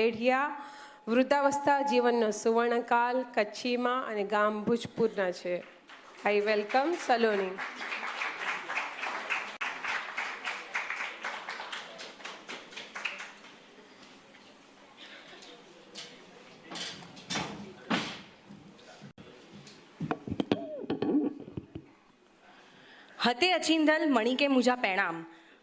પેઢિયા વૃદ્ધાવસ્થા જીવનનો સુવર્ણકાલ, કચ્છીમાં અને ગામ ભુજપુરના છે. આઈ વેલકમ સલોની હતે અચિંદલ, મણિકે મુજા પેણામ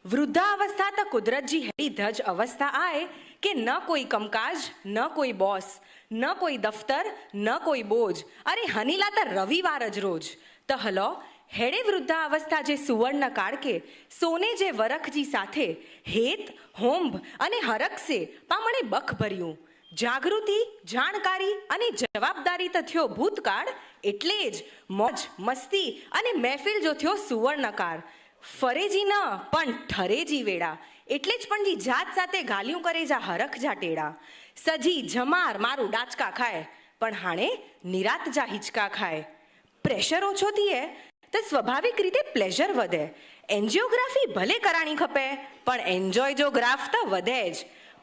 વૃદ્ધા અવસ્થા તો કુદરતજી હેડી ધજ અવસ્થા આય કે ન કોઈ કમકાજ, ન કોઈ બોસ ન કોઈ દફતર, ન કોઈ બોજ. અરે હનીલા તો રવિવાર જ રોજ. તો હલો, હેડે વૃદ્ધા અવસ્થા જે સુવર્ણ કાળકે, સોને જે વરખજી સાથે હેત, હોંભ અને હરખસે પામણે બખ ભર્યું. જાગૃતિ, જાણકારી અને જવાબદારી તો થયો ભૂતકાળ, એટલે જ મોજ, મસ્તી અને મહેફિલ જો થયો સુવર્ણકાળ ફરેજી ન, પણ ઠરેજી વેળા. એટલે જ પણ જી જાત સાથે ગાલ્યું કરે જા હરખ જા ટેડા. સજી, જમાર, મારું ડાચકા ખાય, પણ હાણે નિરાત જા હિચકા ખાય. પ્રેશર ઓછો થઈએ તો સ્વાભાવિક રીતે પ્લેઝર વધે. એન્જિયોગ્રાફી ભલે કરાણી ખપે, પણ એન્જોય જો ગ્રાફ તો વધે જ.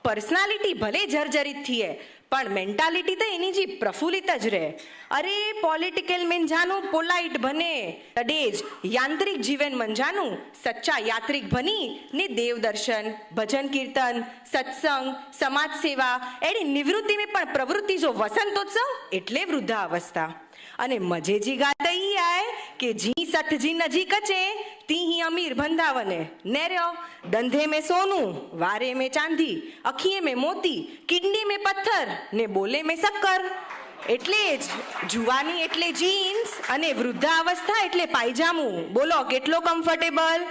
પર્સનાલિટી ભલે જર્જરિત થઈએ પણ મેન્ટાલિટી તો એની જી પ્રફુલ્લિત જ રહે. અરે પોલિટિકલ મંજાનું પોલાઇટ બને. તડે જ યાંત્રિક જીવન મંજાનું. સચ્ચા યાત્રિક બની ને દેવદર્શન ભજન કીર્તન, સત્સંગ, સમાજ સેવા. એની નિવૃત્તિ મેં પણ પ્રવૃત્તિ જો વસંતોત્સવ એટલે વૃદ્ધાવસ્થા. અને મજેજી ગાતા ઈ આય કે જી સઠજી નજીક છે તી હી અમીર ભંધાવને ને રહ્યો દંધે મેં સોનું વારે મેં ચાંદી અખીએ મેં મોતી કિડની મેં પથ્થર ને બોલે મેં શક્કર એટલે જ જુવાની એટલે જીન્સ અને વૃદ્ધાવસ્થા એટલે પાયજામું બોલો કેટલો કમ્ફર્ટેબલ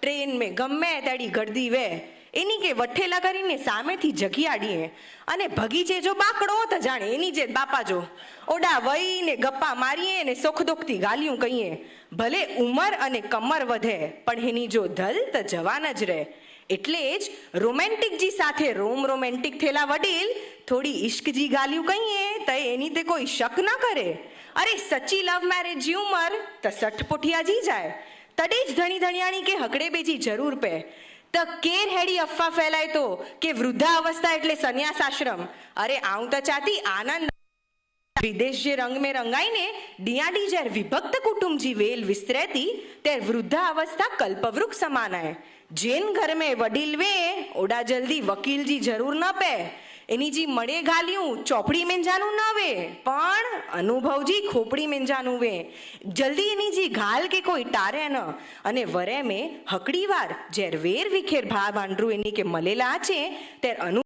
ટ્રેન મેં ગમે તેડી ગળદી વે. એની કે વઠેલા કરીને સામેથી જગિયાડીએ અને ભગીચે જો બાકડો તો જાણે, એની જે બાપા જો, ઓડા વઈને ગપ્પા મારીએ ને સુખ દુઃખથી ગાલ્યું કહીએ, ભલે ઉંમર અને કમર વધે, પણ એની જો ધલ તો જવાન જ રહે. એટલે જ રોમેન્ટિકજી સાથે રોમ રોમેન્ટિક થયેલા વડીલ થોડી ઈશ્કજી ગાલિયું કહીએ, તો એની તે કોઈ શક ના કરે. અરે સચ્ચી લવ મેરેજ જી ઉંમર તો સઠપુઠિયાજી જાય. તડે જ ધણી ધણિયાણી કે હકડે બેજી જરૂર પે. તો કેર હેડી અફવા ફેલાય તો કે વૃદ્ધા અવસ્થા એટલે સંન્યાસ આશ્રમ અરે, આવું તો ચાતી આનંદ વિદેશ જે રંગ મેં રંગાઈને ડિયાડી જ્યારે વિભક્ત કુટુંબ જી વેલ વિસ્તરેતી, ત્યારે વૃદ્ધા અવસ્થા કલ્પવૃક્ષ સમાનાય. જેન ઘર મેં વડીલ વે, ઓડા જલ્દી વકીલ જી જરૂર ન પે. એની જી મળે ગાલ્યું, ચોપડી મેંજાનું ન વે. પણ અનુભવજી ખોપડી મેંજાનું વે. જલ્દી એની જી ઘાલ કે કોઈ ટારે ન. અને વરે મેં હકડી વાર જ્યારે વેર વિખેર ભા ભાંડરું એની કે મલેલા છે, ત્યારે અનુ